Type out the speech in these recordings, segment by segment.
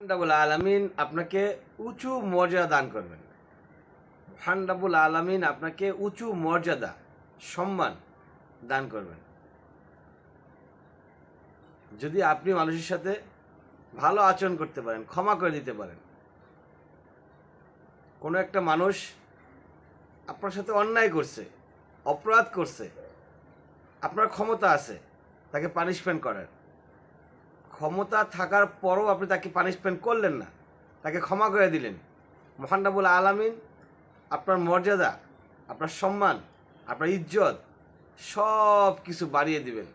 ফান্ডাবুল আলামিন আপনাকে উঁচু মর্যাদা দান করবেন। ফান্ডাবুল আলামিন আপনাকে উঁচু মর্যাদা, সম্মান দান করবেন। যদি আপনি মানুষের সাথে ভালো আচরণ করতে পারেন, ক্ষমা করে দিতে পারেন, কোনো একটা মানুষ আপনার সাথে অন্যায় করছে, অপরাধ করছে, আপনার ক্ষমতা আছে, তাকে পানিশমেন্ট করার ক্ষমতা থাকার পরও আপনি তাকে পানিশমেন্ট করলেন না। তাকে ক্ষমা করে দিলেন। মহানবুল আলামিন আপনার মর্যাদা, আপনার সম্মান, আপনার ইজ্জত সব কিছু বাড়িয়ে দিবেন।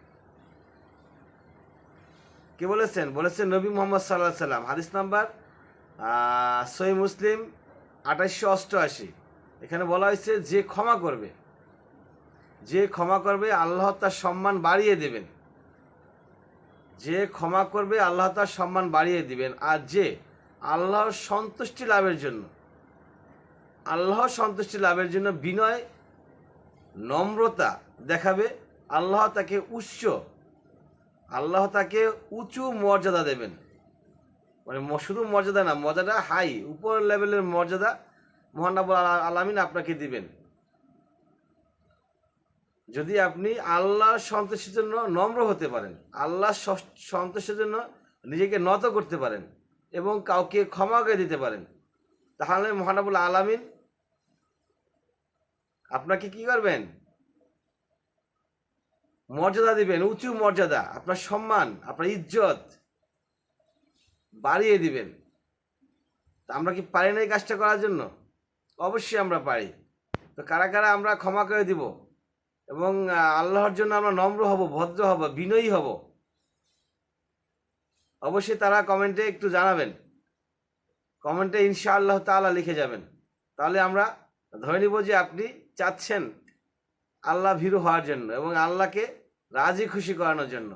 কে বলেছেন? বলেছেন নবী মোহাম্মদ সাল্লাহ সাল্লাম। হাদিস নাম্বার সই মুসলিম আঠাশশো অষ্টআশি। এখানে বলা হয়েছে, যে ক্ষমা করবে, যে ক্ষমা করবে, আল্লাহ তার সম্মান বাড়িয়ে দেবেন। যে ক্ষমা করবে, আল্লাহ তার সম্মান বাড়িয়ে দিবেন। আর যে আল্লাহর সন্তুষ্টি লাভের জন্য, আল্লাহর সন্তুষ্টি লাভের জন্য বিনয়, নম্রতা দেখাবে, আল্লাহ তাকে উচ্চ, আল্লাহ তাকে উঁচু মর্যাদা দেবেন। মানে শুধু মর্যাদা না, মর্যাদা হাই উপর লেভেলের মর্যাদা মহানাবুল আলামিন আপনাকে দিবেন। যদি আপনি আল্লাহর সন্তোষের জন্য নম্র হতে পারেন, আল্লাহর স- সন্তুষ্টির জন্য নিজেকে নত করতে পারেন এবং কাউকে ক্ষমা করে দিতে পারেন, তাহলে মহানাবুল আলামিন আপনাকে কি করবেন? মর্যাদা দিবেন, উঁচু মর্যাদা, আপনার সম্মান, আপনার ইজ্জত বাড়িয়ে দিবেন। আমরা কি পারি না এই কাজটা করার জন্য? অবশ্যই আমরা পারি। তো কারা কারা আমরা ক্ষমা করে দিব? এবং আল্লাহর জন্য আমরা নম্র হব, ভদ্র হব, বিনয়ী হব। অবশ্যই তারা কমেন্টে একটু জানাবেন। কমেন্টে ইনশা আল্লাহ তাআলা লিখে যাবেন। তাহলে আমরা ধরে নিব যে আপনি চাচ্ছেন আল্লাহ ভীরু হওয়ার জন্য এবং আল্লাহকে রাজি খুশি করানোর জন্য।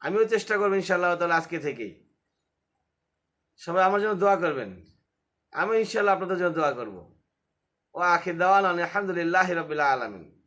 আমিও চেষ্টা করব ইনশাআল্লাহ তাহলে আজকে থেকেই। সবাই আমার জন্য দোয়া করবেন। আমি ইনশাআল্লাহ আপনাদের জন্য দোয়া করব। ও আখির দাওয়ান আলহামদুলিল্লাহ রবিল্লা আলমিন।